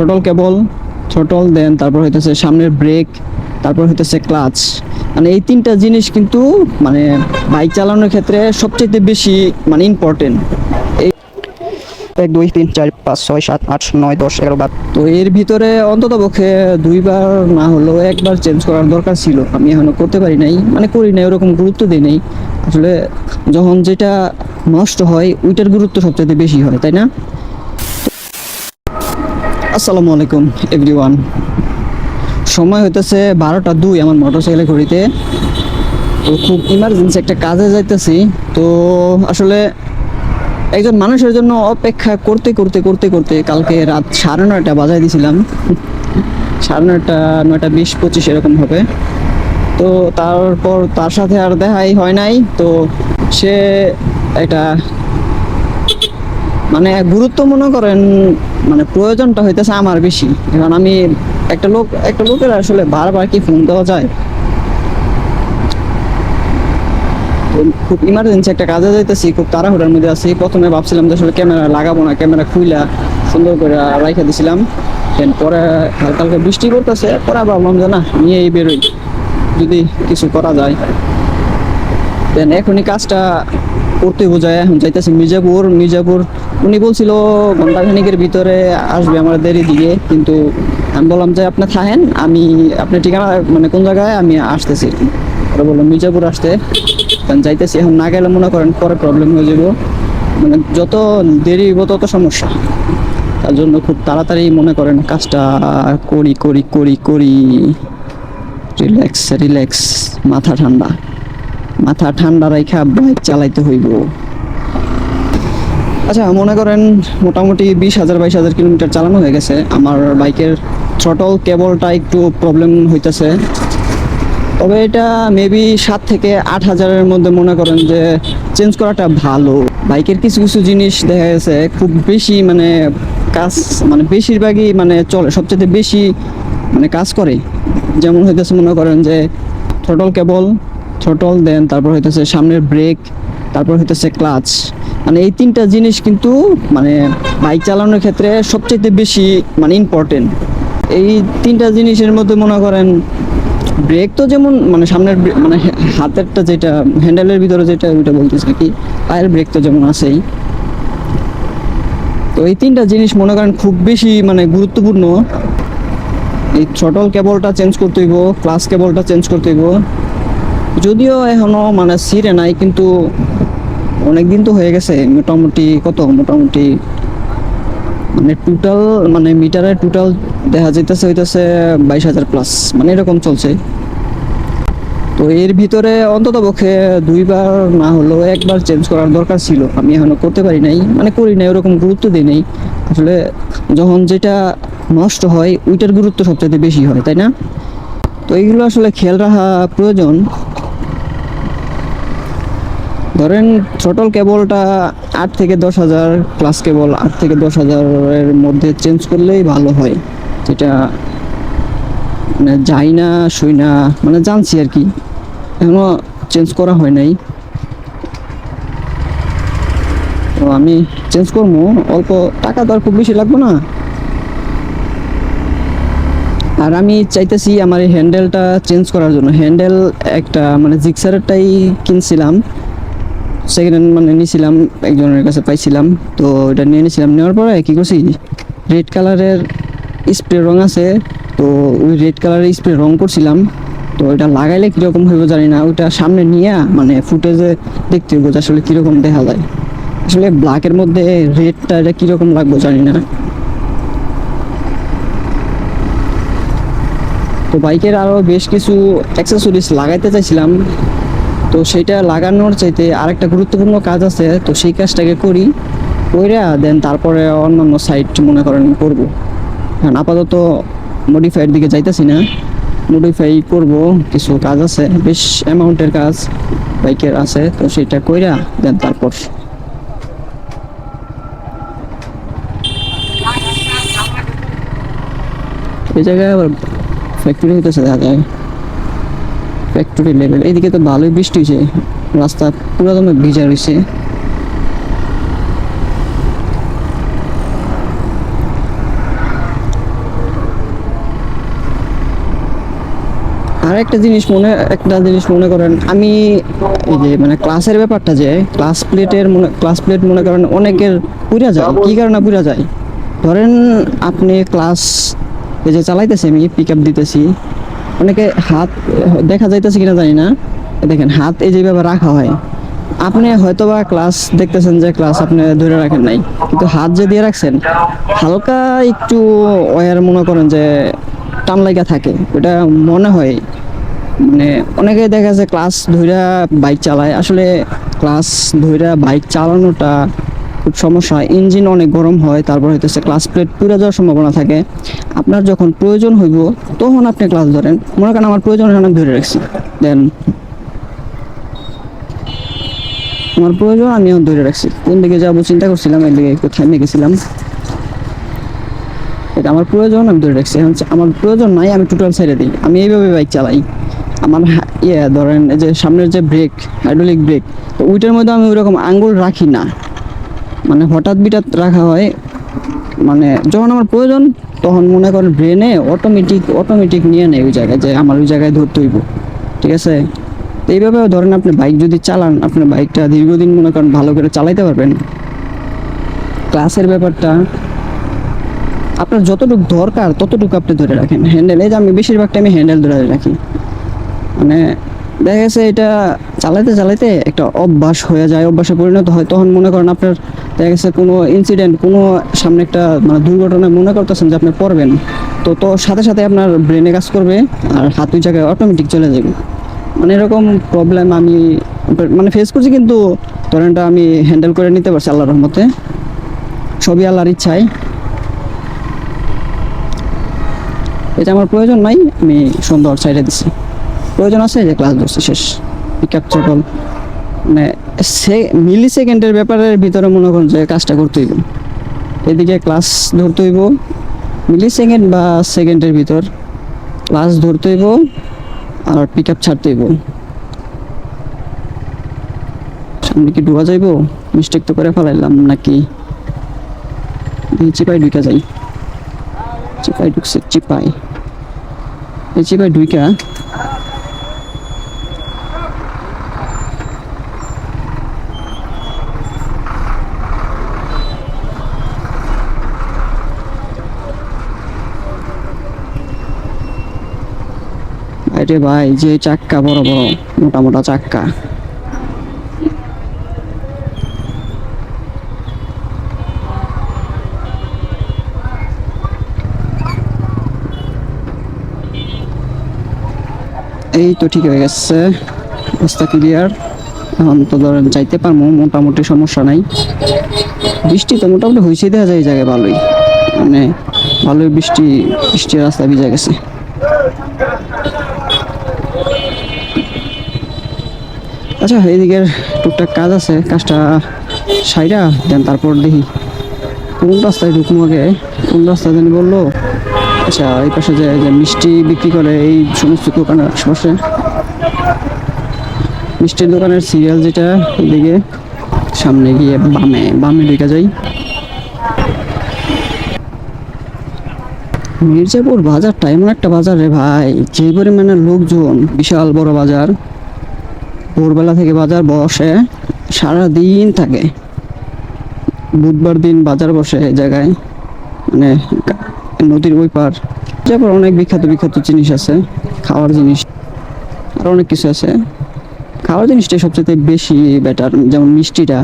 Throttle কেবল throttle দেন তারপর হইতেছে সামনের ব্রেক তারপর হইতেছে ক্লাচ মানে এই তিনটা জিনিস কিন্তু মানে বাইক চালানোর ক্ষেত্রে সবচেয়ে বেশি মানে ইম্পর্টেন্ট এক দুই তিন চার পাঁচ ছয় সাত আট নয় দশ এগারো বার। তো এর ভিতরে অন্তত পক্ষে দুইবার না হলেও একবার চেঞ্জ করার দরকার ছিল। আমি এখনও করতে পারি নাই মানে করি নাই ওরকম গুরুত্ব দিই নাই। আসলে যখন যেটা নষ্ট হয় ওইটার গুরুত্ব সবচেয়ে বেশি হয় তাই না? আসসালামু আলাইকুম এভরিওয়ান সময় হইতেছে বারোটা দুই আমার মোটরসাইকেলে ঘড়িতে। তো খুব ইমার্জেন্সি একটা কাজে যাইতেছি। তো আসলে একজন মানুষের জন্য অপেক্ষা করতে করতে করতে করতে কালকে রাত সাড়ে নয়টা বাজায় দিয়েছিলাম সাড়ে নয়টা নয়টা বিশ পঁচিশ এরকম হবে। তো তারপর তার সাথে আর দেখাই হয় নাই। তো সে একটা মানে গুরুত্ব মনে করেন মানে প্রয়োজনটা হইতেছে আমার বেশি। কারণ আমি একটা লোক, একটা লোকের আসলে বারবার কি ফোন দেওয়া যায়? খুব ইমার্জেন্সি একটা কাজে যাইতেছি, খুব তাড়াহুড়ার মধ্যে আছি। প্রথমে ভাবছিলাম যে আসলে ক্যামেরা লাগাবো না ক্যামেরা খুইলা সুন্দর করে রাইখা দিছিলাম। পরে হালকা হালকা বৃষ্টি করতেছে পরে ভাবলাম যে না, নিয়েই বেরোই। যদি কিছু করা যায়। দেন এখনই কাজটা করতে বোঝায়। এখন যাইতেছি মির্জাপুর। মির্জাপুর উনি বলছিল ঘন্টাখানিকের ভিতরে আসবে আমার দেরি দিকে কিন্তু আমি বললাম যে, আপনি থাকেন, আমি আপনার ঠিকানা মানে কোন জায়গায়, আমি আসতেছি ওরা বলল, মির্জাপুর আসতে। কারণ যাইতেছি। এখন না গেলে মনে করেন পরে প্রবলেম হয়ে যাব। মানে যত দেরি হইব, তত সমস্যা। তার জন্য খুব তাড়াতাড়ি মনে করেন কাজটা করি করি করি করি। রিল্যাক্স রিল্যাক্স মাথা ঠান্ডা। মাথা ঠান্ডা রাইখা বাইক চালাইতে হইব। আচ্ছা মনে করেন মোটামুটি বিশ হাজার, বাইশ হাজার কিলোমিটার চালানো হয়ে গেছে। আমার বাইকের থ্রটল কেবলটা একটু প্রবলেম হইতেছে। তবে এটা মেবি সাত থেকে আট হাজারের মধ্যে মনে করেন যে চেঞ্জ করাটা ভালো। বাইকের কিছু কিছু জিনিস দেখা গেছে, খুব বেশি মানে কাজ মানে বেশিরভাগই মানে চলে সবচেয়ে বেশি মানে কাজ করে। যেমন হইতেছে মনে করেন যে থ্রটল কেবল থ্রটল দেন তারপর হইতেছে সামনের ব্রেক তারপর হইতেছে ক্লাচ মানে এই তিনটা জিনিস কিন্তু মানে বাইক চালানোর ক্ষেত্রে সবচেয়ে বেশি মানে ইম্পর্টেন্ট এই তিনটা জিনিসের মধ্যে মনে করেন ব্রেক তো যেমন মানে সামনের মানে হাতেরটা যেটা হ্যান্ডেলের ভিতরে যেটা, ওইটা বলতেছে কি পায়ের ব্রেক তো যেমন আছেই। তো এই তিনটা জিনিস মনে করেন খুব বেশি মানে গুরুত্বপূর্ণ। এই থ্রটল কেবলটা চেঞ্জ করতে হইব ক্লাস কেবলটা চেঞ্জ করতে হইব। যদিও এখনও মানে সিরে নাই, কিন্তু অনেক দিন তো হয়ে গেছে, মোটামুটি কত? মোটামুটি মানে টোটাল মানে মিটারে টোটাল দেখা যাইতেছে, হইতেছে বাইশ হাজার প্লাস মানে এরকম চলছে। তো এর ভিতরে অন্তত পক্ষে দুইবার না হলেও একবার চেঞ্জ করার দরকার ছিল। আমি এখনও করতে পারি নাই মানে করি নাই, ওরকম গুরুত্ব দিই নাই। আসলে যখন যেটা নষ্ট হয়, ওইটার গুরুত্ব সবচেয়ে বেশি হয়, তাই না? তো এইগুলো আসলে খেয়াল রাখা প্রয়োজন। ধরেন ছোটল কেবলটা আট থেকে দশ হাজার ক্লাস কেবল আট থেকে দশ হাজারের মধ্যে চেঞ্জ করলেই ভালো হয়। যেটা মানে যাই না, শুই না মানে জানছি আর কি। এখনও চেঞ্জ করা হয় নাই। তো আমি চেঞ্জ করব, অল্প টাকা তো আর খুব বেশি লাগবে না। আর আমি চাইতেছি আমার এই হ্যান্ডেলটা চেঞ্জ করার জন্য। হ্যান্ডেল একটা মানে জিক্সারেরটাই কিনছিলাম। সেকেন্ড হ্যান্ড মানে নিয়েছিলাম একজনের কাছে পাইছিলাম। তো এটা নিয়ে নিয়েছিলাম নেওয়ার পরে কী করছি রেড কালারের স্প্রে রং আছে, তো ওই রেড কালারের স্প্রে রং করছিলাম। তো এটা লাগাইলে কীরকম হইব জানি না, ওইটা সামনে নিয়ে মানে ফুটেজে দেখতে হইব আসলে কীরকম দেখা যায়। আসলে ব্ল্যাকের মধ্যে রেডটা এটা কীরকম লাগবে জানি না। তো বাইকের আরও বেশ কিছু অ্যাক্সেসরিজ লাগাইতে চাইছিলাম। তো সেটা লাগানোর চাইতে আরেকটা গুরুত্বপূর্ণ কাজ আছে, তো সেই কাজটাকে করি, কইরা দেন তারপরে অন্যান্য সাইট মনে করেন করব। কারণ আপাতত মডিফাইয়ের দিকে যাইতেছি না। মডিফাই করব, কিছু কাজ আছে, বেশ অ্যামাউন্টের কাজ বাইকের আছে, তো সেটা কইরা দেন তারপর। এই জায়গায় আবার ফ্যাক্টরি হইতেছে দেখা যায়। ফ্যাক্টরি লেভেল এদিকে তো ভালোই বৃষ্টি হয়েছে। রাস্তা পুরো তোমার ভিজা রয়েছে। আর একটা জিনিস মনে, একটা জিনিস মনে করেন, আমি এই যে মানে ক্লাসের ব্যাপারটা যে ক্লাস প্লেটের মনে ক্লাস প্লেট মনে করেন অনেকের পুরা যায়। কি কারণে পুরা যায়? ধরেন আপনি ক্লাস এই যে চালাইতেছি, আমি পিক আপ দিতেছি অনেকে হাত, দেখা যাইতেছে কিনা জানি না। দেখেন, হাত এই যেভাবে রাখা হয়, আপনি হয়তো বা ক্লাস দেখতেছেন যে ক্লাস আপনি ধরে রাখেন নাই। কিন্তু হাত যে দিয়ে রাখছেন, হালকা একটু ওয়ার মনে করেন যে টান লাগা থাকে। ওটা মনে হয় মানে অনেকে দেখা যায় ক্লাস ধইরা বাইক চালায়। আসলে ক্লাস ধইরা বাইক চালানোটা সমস্যা ইঞ্জিন অনেক গরম হয়, তারপর হইতেছে ক্লাস প্লেট পুড়ে যাওয়ার সম্ভাবনা থাকে। আপনার যখন প্রয়োজন হইব, তখন আপনি ক্লাস ধরেন। মনে করেন আমার প্রয়োজন আমি ধরে রাখছি। দেন আমার প্রয়োজন আমি এখন ধরে রাখছি। কোন দিকে যাব, চিন্তা করছিলাম এর দিকে একটু থেমে গেছিলাম এটা আমার প্রয়োজন, আমি ধরে রাখছি। এখন আমার প্রয়োজন নাই, আমি টোটাল ছেড়ে দিই। আমি এইভাবে বাইক চালাই। আমার ইয়ে ধরেন এই যে সামনের যে ব্রেক হাইড্রোলিক ব্রেক তো ওইটার মধ্যে আমি ওইরকম আঙ্গুল রাখি না। মানে হঠাৎ বিটাৎ রাখা হয় মানে যখন আমার প্রয়োজন, তখন মনে করেন ব্রেনে অটোমেটিক অটোমেটিক নিয়ে নেয় ওই জায়গায় যে আমার ওই জায়গায় ধরতে হইব, ঠিক আছে? তো এইভাবে ধরেন আপনি বাইক যদি চালান আপনার বাইকটা দীর্ঘদিন মনে করেন ভালো করে চালাইতে পারবেন। ক্লাসের ব্যাপারটা, আপনার যতটুকু দরকার ততটুকু আপনি ধরে রাখেন। হ্যান্ডেল এই যে আমি বেশিরভাগ টাইমে হ্যান্ডেল ধরে রাখি। মানে দেখা গেছে এটা চালাইতে চালাইতে একটা অভ্যাস হয়ে যায়, অভ্যাসে পরিণত হয়, তখন মনে করেন আপনার দেখা গেছে কোনো ইনসিডেন্ট কোনো সামনে একটা মানে দুর্ঘটনায় মনে করতেছেন যে আপনি পড়বেন, তো তো সাথে সাথে আপনার ব্রেনে কাজ করবে আর হাত ওই জায়গায় অটোমেটিক চলে যাবে। মানে এরকম প্রবলেম আমি মানে ফেস করছি কিন্তু ধরেন এটা আমি হ্যান্ডেল করে নিতে পারছি আল্লাহর রহমতে। সবই আল্লাহর ইচ্ছায়। এটা আমার প্রয়োজন নাই, আমি সুন্দর সাইডে দিছি। প্রয়োজন আছে যে ক্লাস ধরছি, শেষ। পিক আপ মানে সে মিলি সেকেন্ডের ব্যাপারের ভিতরে মনে করুন যে কাজটা করতে হইব। এদিকে ক্লাস ধরতে হইব মিলি সেকেন্ড বা সেকেন্ডের ভিতর। ক্লাস ধরতে হইব আর পিক আপ ছাড়তে হইব। সামনে কি ডুবা যাইব? মিস্টেক তো করে ফেলাইলাম নাকি? চিপাই ঢুকা যাই। চিপাই ঢুকছে চিপাই চিপাই ঢুকা আরে ভাই, যে চাক্কা, বড় বড়, মোটা মোটা চাক্কা। এই তো ঠিক হয়ে গেছে রাস্তা ক্লিয়ার এখন তো ধরেন যাইতে পারব, মোটামুটি সমস্যা নাই। বৃষ্টি তো মোটামুটি হয়েছে দেখা যায় এই জায়গায় ভালোই। মানে ভালোই বৃষ্টি বৃষ্টি রাস্তা ভিজে গেছে। আচ্ছা এইদিকের টুকটাক কাজ আছে, কাজটা সাইরা, দেন তারপর দেখি কোন রাস্তায় ঢুকবো আগে, কোন রাস্তা জানি বলল। আচ্ছা এই পাশে যে মিষ্টি বিক্রি করে এই সমস্ত দোকানের আশেপাশে। মিষ্টির দোকানের সিরিয়াল যেটা, এদিকে সামনে গিয়ে বামে বামে ঢুকে যাই। মির্জাপুর বাজারটা এমন একটা বাজার রে ভাই, যে পরিমাণে লোকজন, বিশাল বড় বাজার। ভোরবেলা থেকে বাজার বসে সারা দিন থাকে। বুধবার দিন বাজার বসে এই জায়গায় মানে নদীর ওই পার তারপর অনেক বিখ্যাত বিখ্যাত জিনিস আছে, খাওয়ার জিনিস, আর অনেক কিছু আছে। খাওয়ার জিনিসটাই সবচেয়ে বেশি বেটার যেমন মিষ্টিটা।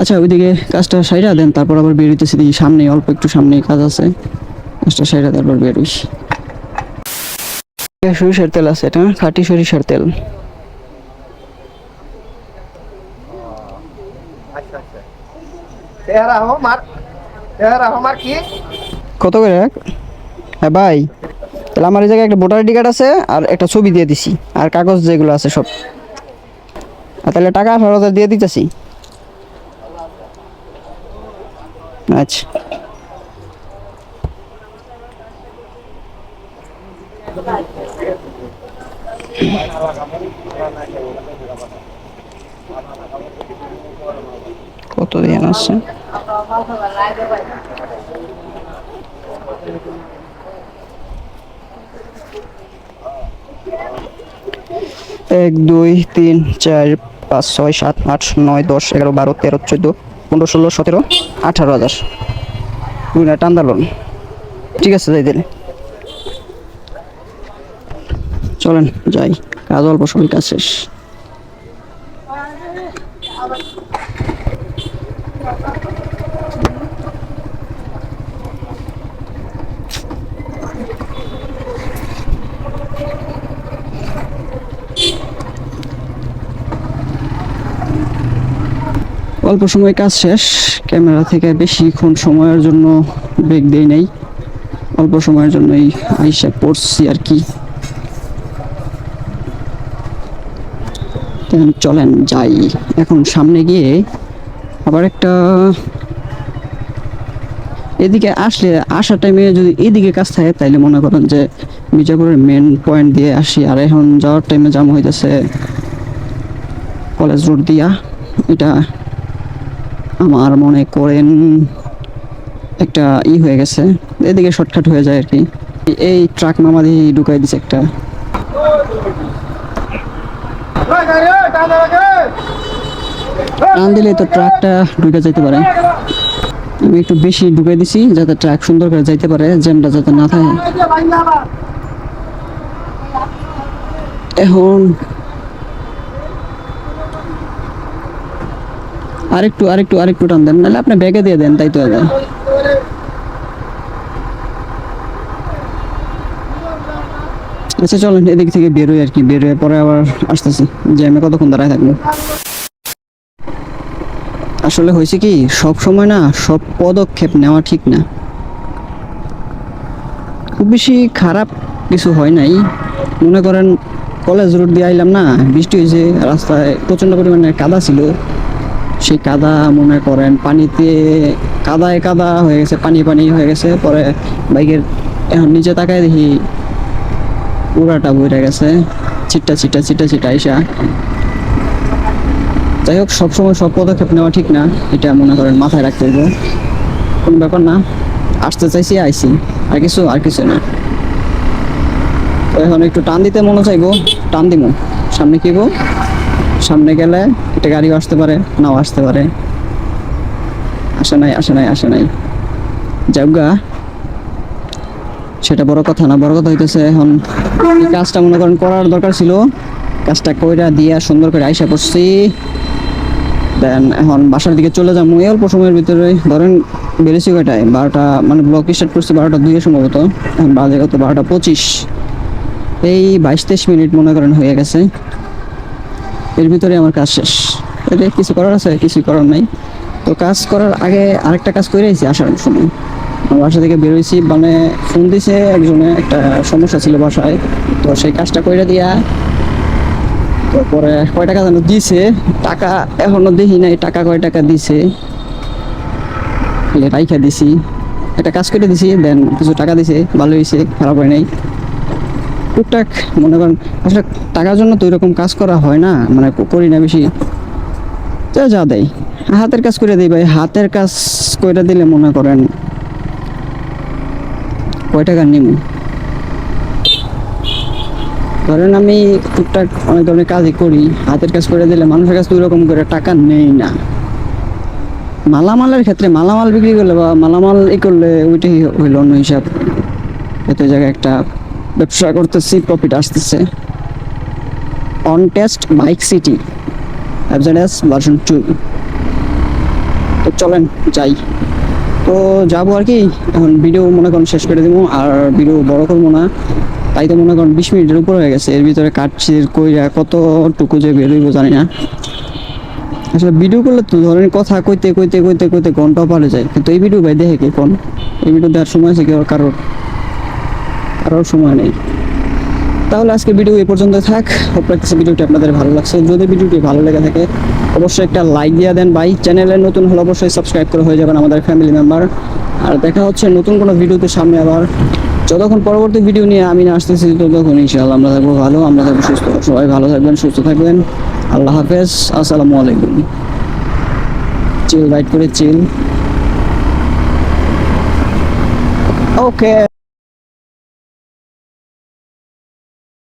আচ্ছা ওইদিকে কাজটা সাইরা দেন, তারপর আবার বেরোইতেছি দেখি সামনে অল্প একটু সামনে কাজ আছে। কাজটা সাইরা তারপর বেরোইস সরিষার তেল আছে এটা, খাঁটি সরিষার তেল। আমার কি? কত করে হ্যাঁ ভাই, তাহলে আমার এই জায়গায় একটা ভোটার আইডি কার্ড আছে আর একটা ছবি দিয়ে দিছি, আর কাগজ যেগুলো আছে সব। আর তাহলে টাকা হাজার দিয়ে দিতেছি। আচ্ছা। কত দিন আছে? এক, দুই, তিন, চার, পাঁচ, ছয়, সাত, আট, নয়, দশ, এগারো, বারো, তেরো, চোদ্দ, পনেরো, ষোলো, সতেরো, আঠারো হাজার। দুইটা টান্দা লোন ঠিক আছে, যাই দিলে চলেন, যাই। কাজ অল্প সময়, কাজ শেষ। অল্প সময় কাজ শেষ, ক্যামেরা থেকে বেশিক্ষণ সময়ের জন্য ব্রেক দেই নাই। অল্প সময়ের জন্যই আইসা পড়ছি আর কি। চলেন যাই। এখন সামনে গিয়ে আবার একটা এদিকে আসলে আসার টাইমে যদি এদিকে কাজ থাকে, তাইলে মনে করেন যে মির্জাপুরের মেন পয়েন্ট দিয়ে আসি। আর এখন যাওয়ার টাইমে জাম হইতেছে কলেজ রোড দিয়া। এটা আমার মনে করেন একটা ই হয়ে গেছে। এদিকে শর্টকাট হয়ে যায় আর কি। এই ট্রাক মামাদি ঢুকাই দিছে একটা। টান দিলে তো ট্রাকটা ঢুকে যাইতে পারে। আমি একটু বেশি ঢুকাই দিছি যাতে ট্রাক সুন্দর করে যাইতে পারে, জ্যামটা যাতে না থাকে। এখন আরেকটু আরেকটু আরেকটু টান দেন, নাহলে আপনি ব্যাগে দিয়ে দেন, তাই তো আচ্ছা চলেন, এদিক থেকে বেরোই আর কি বেরোয় পরে আবার আসতেছি। যে আমি কতক্ষণ দাঁড়ায় থাকব? আসলে হয়েছে কি, সব সময় না সব পদক্ষেপ নেওয়া ঠিক না। খুব বেশি খারাপ কিছু হয় নাই। মনে করেন কলেজ রোড দিয়ে আইলাম না, বৃষ্টি হয়েছে, রাস্তায় প্রচণ্ড পরিমাণে কাদা ছিল। সেই কাদা, মনে করেন, পানিতে কাদায় কাদা হয়ে গেছে, পানি পানি হয়ে গেছে, পরে বাইকের এখন নিচে তাকায় দেখি পুরাটা বইরা গেছে চিটটা চিটটা চিটটা চিটা আইসা। যাই হোক, সবসময় সব পদক্ষেপ নেওয়া ঠিক না, এটা মনে করেন মাথায় রাখতে হবে। কোন ব্যাপার না, আসতে চাইছি, আইছি, আর কিছু আর কিছু না। তো এখন একটু টান দিতে মনে চাইব, টান দিব সামনে কি সামনে গেলে একটা গাড়িও আসতে পারে, নাও আসতে পারে। আসে নাই আসে নাই আসে নাই। যাবগা সেটা বড় কথা না, বড় কথা হইতেছে এখন কাজটা মনে করেন করার দরকার ছিল। কাজটা কইরা দিয়া সুন্দর করে আইসা করছি দেন, এখন বাসার দিকে চলে যাব। এই অল্প সময়ের ভিতরে, ধরেন বেড়েছি কয়টায়? বারোটা মানে ব্লক স্টার্ট করছি বারোটা দুইয়ে সম্ভবত। এখন বাজে কত? বারোটা পঁচিশ। এই বাইশ তেইশ মিনিট মনে করেন হয়ে গেছে। এর ভিতরে আমার কাজ শেষ। এটা কিছু করার আছে, কিছু করার নাই। তো কাজ করার আগে আরেকটা কাজ করে আইছি আসার সময়। বাসা থেকে বেরোইছি মানে ফোন দিছে একজনে, একটা সমস্যা ছিল বাসায়। তো সেই কাজটা কইরা দিয়া তারপরে কয় টাকা যেন দিছে, টাকা এখনও দেখি নাই, টাকা কয় টাকা দিছে। রাইখা দিছি। একটা কাজ করে দিছি, দেন কিছু টাকা দিছে, ভালো হয়েছে খারাপ হয় নাই। টুকটাক মনে করেন, আসলে টাকার জন্য তো এরকম কাজ করা হয় না মানে করি না বেশি। যা যা দেয় হাতের কাজ করে দিই ভাই, হাতের কাজ করে দিলে মনে করেন কয় টাকা নিম? ধরেন আমি টুকটাক অনেক ধরনের কাজই করি, হাতের কাজ করে দিলে মানুষের কাছে ওইরকম করে টাকা নেই না। মালামালের ক্ষেত্রে মালামাল বিক্রি করলে বা মালামাল ই করলে ওইটাই হইল অন্য হিসাব। এত জায়গায় একটা ব্যবসা করতেছি প্রফিট আসতেছে। অন টেস্ট বাইক সিটি অ্যাবজেডাস ভার্সন টু তো চলেন, যাই। তো যাব আর কি, এখন ভিডিও মনে করেন শেষ করে দেবো, আর ভিডিও বড় করব না। তাই তো মনে করেন বিশ মিনিটের উপর হয়ে গেছে। এর ভিতরে কাটছি কইরা কতটুকু যে বেরোইবো জানি না। আসলে ভিডিও করলে তো ধরেন কথা কইতে কইতে কইতে কইতে ঘন্টাও পারে যায়। কিন্তু এই ভিডিও ভাই দেখে কোন? এই ভিডিও দেওয়ার সময় আছে কি ওর? কারোর কারোর সময় নেই। তাহলে আজকে ভিডিও এই পর্যন্ত থাক। হোপ ভিডিওটি আপনাদের ভালো লাগছে। যদি ভিডিওটি ভালো লেগে থাকে, অবশ্যই একটা লাইক দিয়ে দেন ভাই। চ্যানেলে নতুন হলে অবশ্যই সাবস্ক্রাইব করে হয়ে যাবেন আমাদের ফ্যামিলি মেম্বার আর দেখা হচ্ছে নতুন কোনো ভিডিওতে সামনে আবার। যতক্ষণ পরবর্তী ভিডিও নিয়ে আমি না আসতেছি, ততক্ষণ ইনশাআল্লাহ আমরা থাকব ভালো, আমরা থাকব সুস্থ। সবাই ভালো থাকবেন, সুস্থ থাকবেন। আল্লাহ হাফেজ, আসসালামু আলাইকুম। চিল রাইট করে চিল ওকে